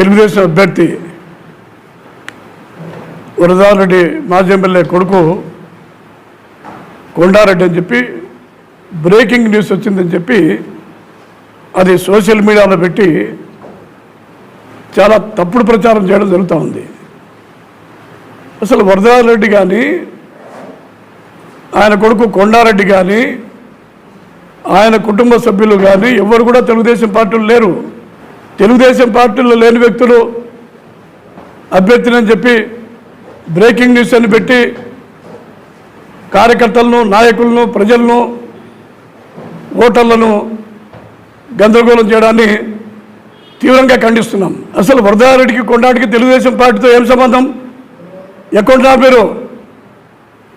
తెలుగుదేశం అభ్యర్థి వరదారెడ్డి మాజీ ఎమ్మెల్యే కొడుకు కొండారెడ్డి అని చెప్పి బ్రేకింగ్ న్యూస్ వచ్చిందని చెప్పి అది సోషల్ మీడియాలో పెట్టి చాలా తప్పుడు ప్రచారం చేయడం జరుగుతూ ఉంది. అసలు వరదారెడ్డి కానీ ఆయన కొడుకు కొండారెడ్డి కానీ ఆయన కుటుంబ సభ్యులు కానీ ఎవరు కూడా తెలుగుదేశం పార్టీలు లేరు. తెలుగుదేశం పార్టీలో లేని వ్యక్తులు అభ్యర్థిని చెప్పి బ్రేకింగ్ న్యూస్ అని పెట్టి కార్యకర్తలను నాయకులను ప్రజలను ఓటర్లను గందరగోళం చేయడాన్ని తీవ్రంగా ఖండిస్తున్నాం. అసలు వరదారెడ్డికి కొండాటికి తెలుగుదేశం పార్టీతో ఏం సంబంధం? ఎక్కడ పేరు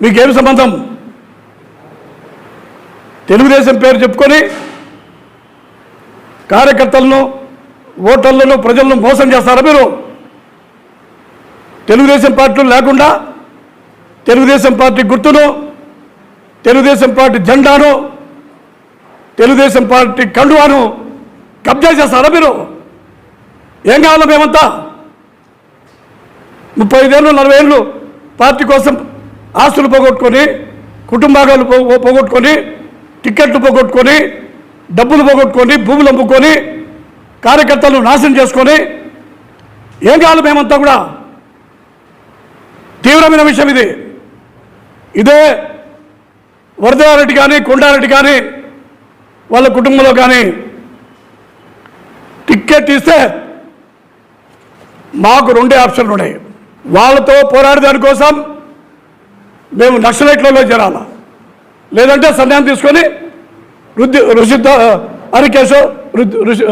మీకేం సంబంధం? తెలుగుదేశం పేరు చెప్పుకొని కార్యకర్తలను ఓటర్లను ప్రజలను మోసం చేస్తారా మీరు? తెలుగుదేశం పార్టీలు లేకుండా తెలుగుదేశం పార్టీ గుర్తును తెలుగుదేశం పార్టీ జెండాను తెలుగుదేశం పార్టీ కండువాను కబ్జా చేస్తారా మీరు? ఏం కావాలో మేమంతా? ముప్పై ఐదేళ్ళు నలభై ఏళ్ళు పార్టీ కోసం ఆస్తులు పోగొట్టుకొని కుటుంబాగాలు పోగొట్టుకొని టిక్కెట్లు పోగొట్టుకొని డబ్బులు పోగొట్టుకొని భూములు అమ్ముకొని కార్యకర్తలు నాశనం చేసుకొని ఏం కావాలి మేమంతా కూడా? తీవ్రమైన విషయం ఇది. ఇదే వరదారెడ్డి కానీ కొండారెడ్డి కానీ వాళ్ళ కుటుంబంలో కానీ టిక్కెట్ ఇస్తే మాకు రెండే ఆప్షన్లు ఉన్నాయి. వాళ్ళతో పోరాడే దానికోసం మేము నక్సలైట్లలో చేరాల? లేదంటే సన్యాసం తీసుకొని రుద్ది ఋషిద్ద హరికేశో రుద్ది ఋషి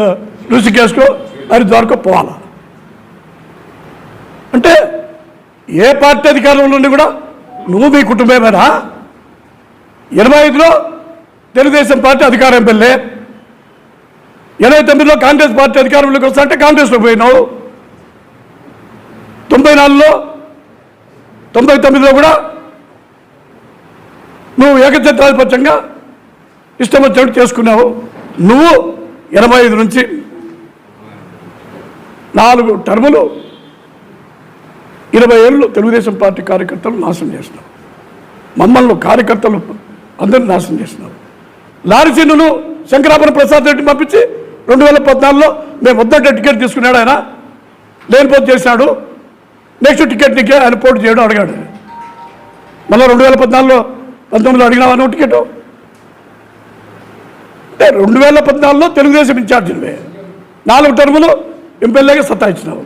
ఋషికేశ్కో హరిద్వార్కో పోవాలా. అంటే ఏ పార్టీ అధికారంలో ఉండి కూడా నువ్వు మీ కుటుంబమేనా? ఎనభై ఐదులో తెలుగుదేశం పార్టీ అధికారం ఎమ్మెల్యే ఎనభై తొమ్మిదిలో కాంగ్రెస్ పార్టీ అధికారంలోకి వస్తా అంటే కాంగ్రెస్లో పోయినావు. తొంభై నాలుగులో తొంభై తొమ్మిదిలో కూడా నువ్వు ఏకచిత్రాధిపత్యంగా ఇష్టం వచ్చినట్టు చేసుకున్నావు. నువ్వు ఎనభై ఐదు నుంచి నాలుగు టర్ములు ఇరవై ఏళ్ళు తెలుగుదేశం పార్టీ కార్యకర్తలు నాశనం చేసినావు మమ్మల్ని కార్యకర్తలు అందరిని నాశనం చేసినావు లారీ చిన్నును శంకరాపురం ప్రసాద్ రెడ్డి పంపించి రెండు వేల పద్నాలుగులో మేము వద్దంటే టికెట్ తీసుకున్నాడు ఆయన. లేనిపోతే చేశాడు. నెక్స్ట్ టికెట్ నీకే ఆయన పోటీ చేయడం అడిగాడు. మళ్ళీ రెండు వేల పద్నాలుగులో పంతొమ్మిదిలో అడిగినావా నువ్వు టికెట్? అంటే రెండు వేల పద్నాలుగులో తెలుగుదేశం ఇన్ఛార్జివే నాలుగు టర్ములు ఎమ్మెల్యేగా సత్తాయించినారు.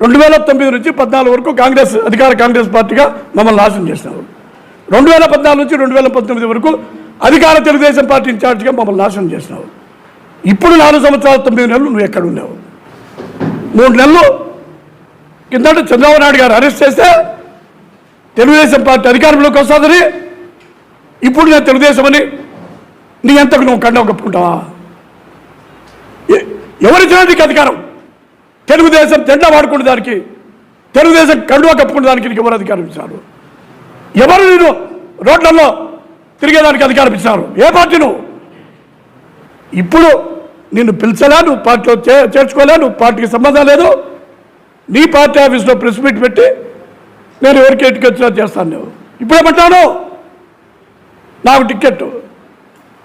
రెండు వేల తొమ్మిది నుంచి పద్నాలుగు వరకు కాంగ్రెస్ అధికార కాంగ్రెస్ పార్టీగా మమ్మల్ని నాశనం చేసినావు రెండు వేల పద్నాలుగు నుంచి రెండు వేల పంతొమ్మిది వరకు అధికార తెలుగుదేశం పార్టీ ఇన్ఛార్జ్గా మమ్మల్ని నాశనం చేసినావు ఇప్పుడు నాలుగు సంవత్సరాల తొమ్మిది నెలలు నువ్వు ఎక్కడ ఉన్నావు? మూడు నెలలు కిందట చంద్రబాబు నాయుడు గారు అరెస్ట్ చేస్తే తెలుగుదేశం పార్టీ అధికారంలోకి వస్తుందని ఇప్పుడు నేను తెలుగుదేశం అని నీ ఎంతకు నువ్వు కండం కప్పుకుంటావా ఎవరి ఎవరిచ్చినా నీకు అధికారం. తెలుగుదేశం తెండ వాడుకునే దానికి తెలుగుదేశం కండువా కప్పుకునే దానికి నీకు ఎవరు అధికారం ఇచ్చారు? ఎవరు నేను రోడ్లలో తిరిగేదానికి అధికారం ఇచ్చారు? ఏ పార్టీ నువ్వు? ఇప్పుడు నిన్ను పిలిచలా నువ్వు పార్టీలో చే చేర్చుకోలే నువ్వు పార్టీకి సంబంధం లేదు. నీ పార్టీ ఆఫీస్లో ప్రెస్ మీట్ పెట్టి నేను ఎవరికి ఎట్టుకు వచ్చినా చేస్తాను నువ్వు ఇప్పుడేమంటాను నాకు టికెట్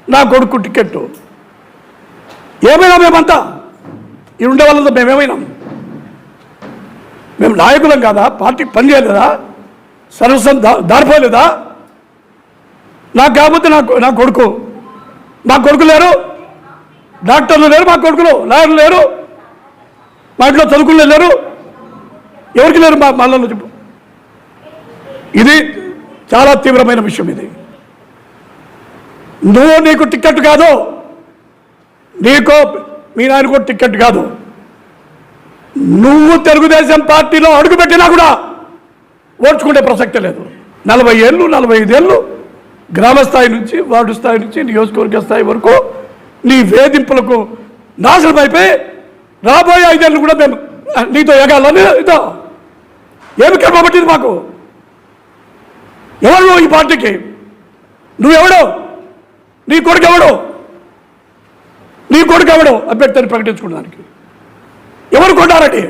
నా కొడుకు టికెట్ ఏమైనా మేమంతా? ఈ ఉండే వాళ్ళతో మేమేమైనాం? మేము నాయకులం కాదా? పార్టీ పనిచేయలేదా? సర్వస్వం దా దారిపోలేదా? నాకు కాకపోతే నాకు నా కొడుకు. మా కొడుకు లేరు. డాక్టర్లు లేరు మా కొడుకులు. లాయర్లు లేరు. మా ఇంట్లో చదువుకునే లేరు. ఎవరికి లేరు మా మళ్ళీ చెప్పు. ఇది చాలా తీవ్రమైన విషయం ఇది. నువ్వు నీకు టికెట్ కాదు. నీకో మీ నాయనకు టికెట్ కాదు. నువ్వు తెలుగుదేశం పార్టీలో అడుగుపెట్టినా కూడా ఓడ్చుకునే ప్రసక్తి లేదు. నలభై ఏళ్ళు నలభై ఐదేళ్ళు గ్రామ స్థాయి నుంచి వార్డు స్థాయి నుంచి నియోజకవర్గ స్థాయి వరకు నీ వేధింపులకు నాశనం అయిపోయి రాబోయే ఐదేళ్ళు కూడా మేము నీతో ఎగాలని నీతో. ఏమి కర్మ మాకు? ఎవరు ఈ పార్టీకి? నువ్వెవడు? నీ కొడుకు ఎవడు? నీ కొడుకు ఎవడు? అభ్యర్థిని ప్రకటించుకోవడానికి ఎవరు కొట్టారండి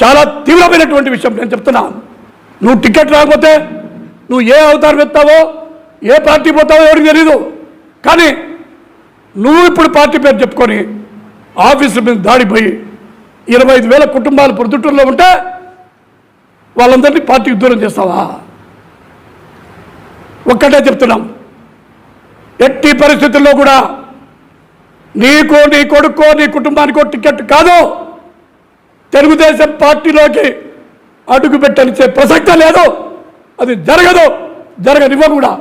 చాలా తీవ్రమైనటువంటి విషయం నేను చెప్తున్నాను నువ్వు టికెట్ రాకపోతే నువ్వు ఏ అవతారం ఎత్తావో ఏ పార్టీ పోతావో ఎవరికి తెలీదు. కానీ నువ్వు ఇప్పుడు పార్టీ పేరు చెప్పుకొని ఆఫీసు మీద దాడిపోయి ఇరవై ఐదు వేల కుటుంబాలు ప్రొద్దుటూరులో ఉంటే వాళ్ళందరినీ పార్టీకి దూరం చేస్తావా? ఒక్కటే చెప్తున్నాం. ఎట్టి పరిస్థితుల్లో కూడా నీకు నీ కొడుకో నీ కుటుంబానికో టికెట్ కాదు. తెలుగుదేశం పార్టీలోకి అడుగు పెట్టనిచ్చే ప్రసక్తే లేదు. అది జరగదు జరగనివ్వ కూడా